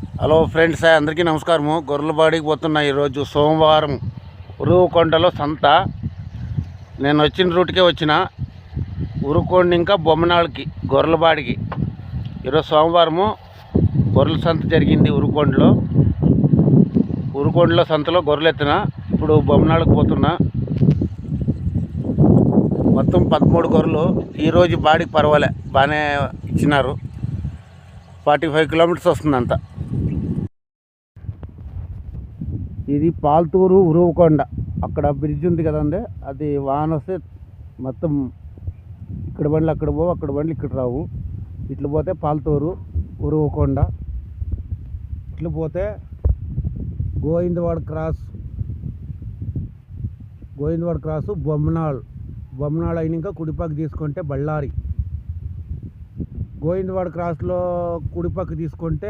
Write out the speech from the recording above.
Hello friends అందరికీ నమస్కారము. గొర్రెలబాడికి పోతున్నా ఈరోజు సోమవారం ఉరువుకొండలో సంత. నేను వచ్చిన రూట్కే వచ్చిన. ఉరుకొండ ఇంకా బొమ్మనాళ్ళకి గొర్రెలబాడికి. ఈరోజు సోమవారము గొర్రెల సంత జరిగింది ఉరుకొండలో. ఉరుకొండలో సంతలో గొర్రెలు ఎత్తిన. ఇప్పుడు బొమ్మనాళ్ళకి పోతున్నా. మొత్తం పదమూడు గొర్రెలు ఈరోజు బాడికి పర్వాలే. బాగానే ఇచ్చినారు. ఫార్టీ ఫైవ్ కిలోమీటర్స్ వస్తుందంతా ఇది పాల్తూరు ఉరువకొండ. అక్కడ బ్రిడ్జ్ ఉంది కదండి. అది వాన వస్తే మొత్తం ఇక్కడ బండ్లు అక్కడ పోవు అక్కడ బండ్లు ఇక్కడ రావు. ఇట్లు పోతే పాల్తూరు ఉరువకొండ. ఇట్లు పోతే గోవిందవాడ క్రాస్. గోవిందవాడ క్రాసు బొమ్మనాళ్. బొమ్మనాళ్ అయినాక కుడిపాకు తీసుకుంటే బళ్ళారి. గోవిందవాడ క్రాస్లో కుడిపక్క తీసుకుంటే